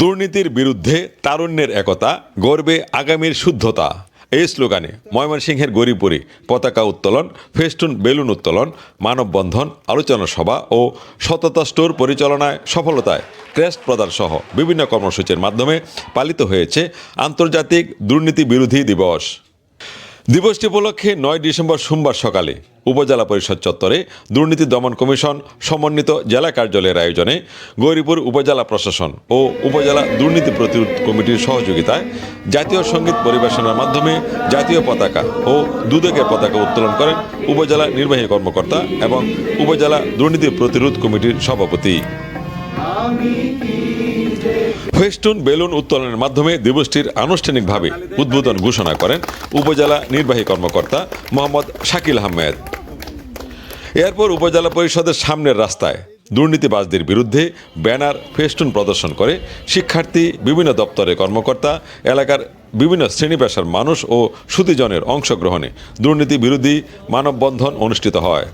দুর্নীতির বিরুদ্ধে তারুণ্যের একতা, গর্বে আগামীর শুদ্ধতা। এই স্লোগানে ময়মনসিংহের গরিপুরে পতাকা উত্তোলন, ফেস্টুন বেলুন উত্তোলন, মানববন্ধন, আলোচনা সভা ও সততা স্টোর পরিচালনায় সফলতায় ক্রেস্ট প্রদান সহ বিভিন্ন কর্মসূচির মাধ্যমে পালিত হয়েছে আন্তর্জাতিক দুর্নীতি বিরোধী দিবস। দিবসটি উপলক্ষে নয় ডিসেম্বর সোমবার সকালে উপজেলা পরিষদ চত্বরে দুর্নীতি দমন কমিশন সমন্বিত জেলা কার্যালয়ের আয়োজনে গৌরীপুর উপজেলা প্রশাসন ও উপজেলা দুর্নীতি প্রতিরোধ কমিটির সহযোগিতায় জাতীয় সংগীত পরিবেশনার মাধ্যমে জাতীয় পতাকা ও দুদকের পতাকা উত্তোলন করেন উপজেলা নির্বাহী কর্মকর্তা এবং উপজেলা দুর্নীতি প্রতিরোধ কমিটির সভাপতি। ফেস্টুন, বেলুন উত্তোলনের মাধ্যমে দিবসটির আনুষ্ঠানিকভাবে উদ্বোধন ঘোষণা করেন উপজেলা নির্বাহী কর্মকর্তা মোহাম্মদ শাকিল আহমেদ। এরপর উপজেলা পরিষদের সামনের রাস্তায় দুর্নীতিবাজদের বিরুদ্ধে ব্যানার ফেস্টুন প্রদর্শন করে শিক্ষার্থী, বিভিন্ন দপ্তরের কর্মকর্তা, এলাকার বিভিন্ন শ্রেণি পেশার মানুষ ও সুতিজনের অংশগ্রহণে দুর্নীতি বিরোধী মানববন্ধন অনুষ্ঠিত হয়।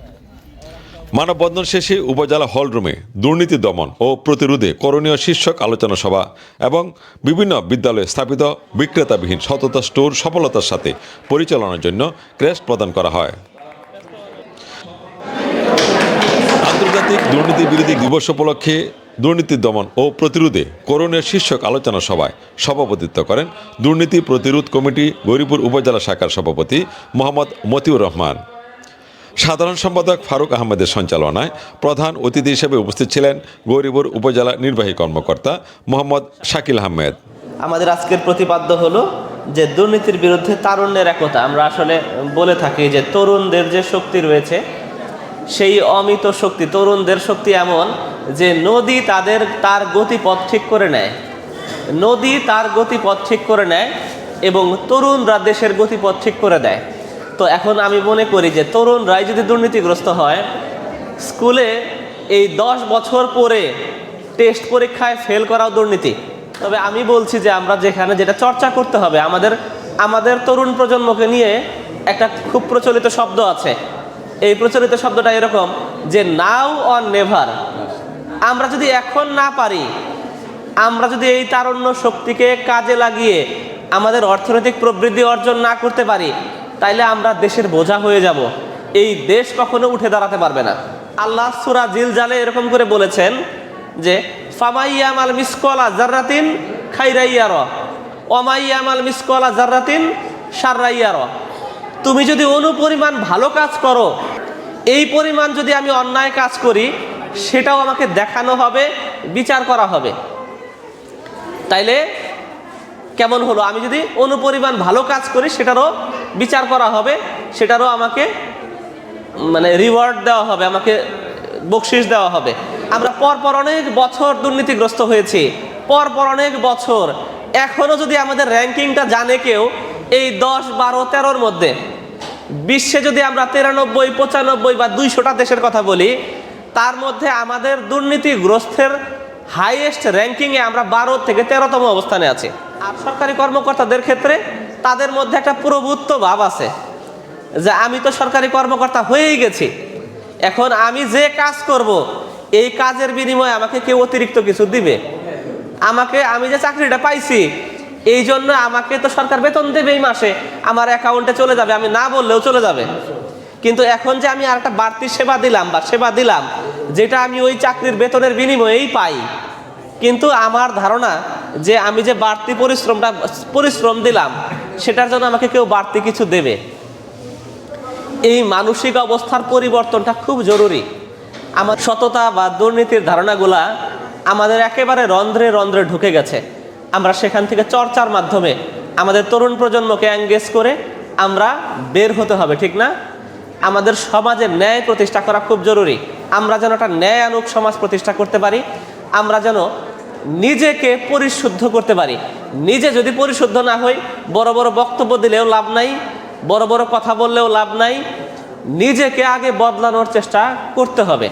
মানববন্ধন শেষে উপজেলা হলরুমে দুর্নীতি দমন ও প্রতিরোধে করণীয় শীর্ষক আলোচনা সভা এবং বিভিন্ন বিদ্যালয়ে স্থাপিত বিক্রেতাবিহীন সততা স্টোর সফলতার সাথে পরিচালনার জন্য ক্রেস্ট প্রদান করা হয়। আন্তর্জাতিক দুর্নীতি বিরোধী দিবস উপলক্ষে দুর্নীতি দমন ও প্রতিরোধে করণীয় শীর্ষক আলোচনা সভায় সভাপতিত্ব করেন দুর্নীতি প্রতিরোধ কমিটি গৌরীপুর উপজেলা শাখার সভাপতি মোহাম্মদ মতিউর রহমান। সাধারণ সম্পাদক ফারুক আহমেদের সঞ্চালনায় প্রধান অতিথি হিসেবে উপস্থিত ছিলেন গৌরীপুর উপজেলা নির্বাহী কর্মকর্তা মোহাম্মদ শাকিল আহমেদ। আমাদের আজকের প্রতিপাদ্য হলো যে দুর্নীতির বিরুদ্ধে তারুণ্যের একতা। আমরা আসলে বলে থাকি যে তরুণদের যে শক্তি রয়েছে, সেই অমিত শক্তি, তরুণদের শক্তি এমন যে নদী তাদের, তার গতিপথ ঠিক করে নেয়। নদী তার গতিপথ ঠিক করে নেয় এবং তরুণরা দেশের গতিপথ ঠিক করে দেয়। তো এখন আমি মনে করি যে তরুণরাই যদি দুর্নীতিগ্রস্ত হয়, স্কুলে এই দশ বছর পরে টেস্ট পরীক্ষায় ফেল করাও দুর্নীতি। তবে আমি বলছি যে আমরা যেখানে যেটা চর্চা করতে হবে, আমাদের আমাদের তরুণ প্রজন্মকে নিয়ে একটা খুব প্রচলিত শব্দ আছে। এই প্রচলিত শব্দটা এরকম যে নাও অন নেভার আমরা যদি এখন না পারি, আমরা যদি এই তারুণ্য শক্তিকে কাজে লাগিয়ে আমাদের অর্থনৈতিক প্রবৃদ্ধি অর্জন না করতে পারি তাইলে আমরা দেশের বোঝা হয়ে যাব। এই দেশ কখনো উঠে দাঁড়াতে পারবে না। আল্লাহ সুরা জিল জালে এরকম করে বলেছেন যে ফামাইয়াম আল মিসকলা জার্রাতিন খাইরাইয়ার অমাইয়াম আল মিসকলা জার্রাতিন সাররাইয়ার তুমি যদি অনুপরিমাণ ভালো কাজ করো, এই পরিমাণ যদি আমি অন্যায় কাজ করি, সেটাও আমাকে দেখানো হবে, বিচার করা হবে। তাইলে কেমন হলো? আমি যদি অনুপরিমাণ ভালো কাজ করি, সেটারও বিচার করা হবে, সেটারও আমাকে মানে রিওয়ার্ড দেওয়া হবে, আমাকে বকশিস দেওয়া হবে। আমরা পরপর অনেক বছর দুর্নীতিগ্রস্ত হয়েছি, পরপর অনেক বছর। এখনও যদি আমাদের র্যাঙ্কিংটা জানে কেউ, এই দশ, বারো, তেরোর মধ্যে, বিশ্বে যদি আমরা তিরানব্বই, পঁচানব্বই বা দুইশোটা দেশের কথা বলি, তার মধ্যে আমাদের দুর্নীতিগ্রস্তের হাইয়েস্ট র্যাঙ্কিংয়ে আমরা বারো থেকে তেরোতম অবস্থানে আছি। আর সরকারি কর্মকর্তাদের ক্ষেত্রে তাদের মধ্যে একটা প্রভুত্ব ভাব আছে যে আমি তো সরকারি কর্মকর্তা হয়েই গেছি। এখন আমি যে কাজ করব, এই কাজের বিনিময়ে আমাকে কেউ অতিরিক্ত কিছু দিবে? আমাকে আমি যে চাকরিটা পাইছি, এই জন্য আমাকে তো সরকার বেতন দেবে এই মাসে। আমার অ্যাকাউন্টে চলে যাবে, আমি না বললেও চলে যাবে। কিন্তু এখন যে আমি আর একটা বাড়তি সেবা দিলাম বা সেবা দিলাম, যেটা আমি ওই চাকরির বেতনের বিনিময়েই পাই, কিন্তু আমার ধারণা যে আমি যে বাড়তি পরিশ্রমটা পরিশ্রম দিলাম সেটার জন্য আমাকে কেউ বাড়তি কিছু দেবে। এই মানসিক অবস্থার পরিবর্তনটা খুব জরুরি। আমার সততা বা দুর্নীতির ধারণাগুলা আমাদের একেবারে রন্ধ্রে রন্ধ্রে ঢুকে গেছে। আমরা সেখান থেকে চর্চার মাধ্যমে আমাদের তরুণ প্রজন্মকে অ্যাঙ্গেজ করে আমরা বের হতে হবে, ঠিক না? আমাদের সমাজে ন্যায় প্রতিষ্ঠা করা খুব জরুরি। আমরা যেন একটা ন্যায় আনুক সমাজ প্রতিষ্ঠা করতে পারি। আমরা যেন নিজেকে পরিশুদ্ধ করতে পারি। নিজে যদি পরিশুদ্ধ না হই, বড় বড় বক্তব্য দিলেও লাভ নাই, বড় বড় কথা বললেও লাভ নাই, নিজেকে আগে বদলানোর চেষ্টা করতে হবে।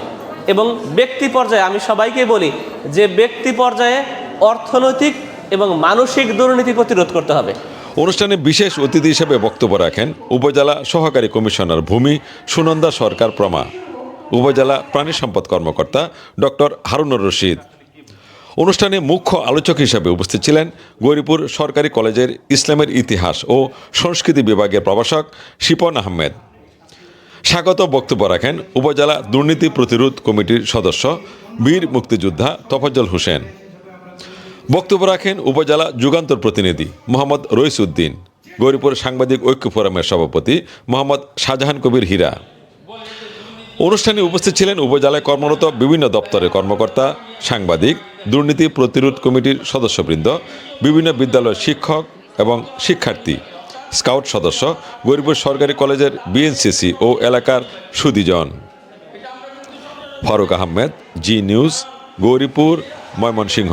এবং ব্যক্তি পর্যায়ে আমি সবাইকে বলি যে ব্যক্তি পর্যায়ে অর্থনৈতিক এবং মানসিক দুর্নীতি প্রতিরোধ করতে হবে। অনুষ্ঠানে বিশেষ অতিথি হিসেবে বক্তব্য রাখেন উপজেলা সহকারী কমিশনার ভূমি সুনন্দা সরকার প্রমা, উপজেলা প্রাণী সম্পদ কর্মকর্তা ডক্টর হারুনুর রশিদ অনুষ্ঠানে মুখ্য আলোচক হিসাবে উপস্থিত ছিলেন গৌরীপুর সরকারি কলেজের ইসলামের ইতিহাস ও সংস্কৃতি বিভাগের প্রভাষক শিপন আহমেদ। স্বাগত বক্তব্য রাখেন উপজেলা দুর্নীতি প্রতিরোধ কমিটির সদস্য বীর মুক্তিযোদ্ধা তফাজ্জল হোসেন। বক্তব্য রাখেন উপজেলা যুগান্তর প্রতিনিধি মোহাম্মদ রইস উদ্দিন গৌরীপুর সাংবাদিক ঐক্য ফোরামের সভাপতি মোহাম্মদ শাহজাহান কবির হীরা। অনুষ্ঠানে উপস্থিত ছিলেন উপজেলায় কর্মরত বিভিন্ন দপ্তরের কর্মকর্তা, সাংবাদিক দুর্নীতি প্রতিরোধ কমিটির সদস্যবৃন্দ, বিভিন্ন বিদ্যালয়ের শিক্ষক এবং শিক্ষার্থী, স্কাউট সদস্য গরিবপুর সরকারি কলেজের বিএনসিসি ও এলাকার সুদীজন। Faruk Ahmed, G News, Gauripur, Mymensingh.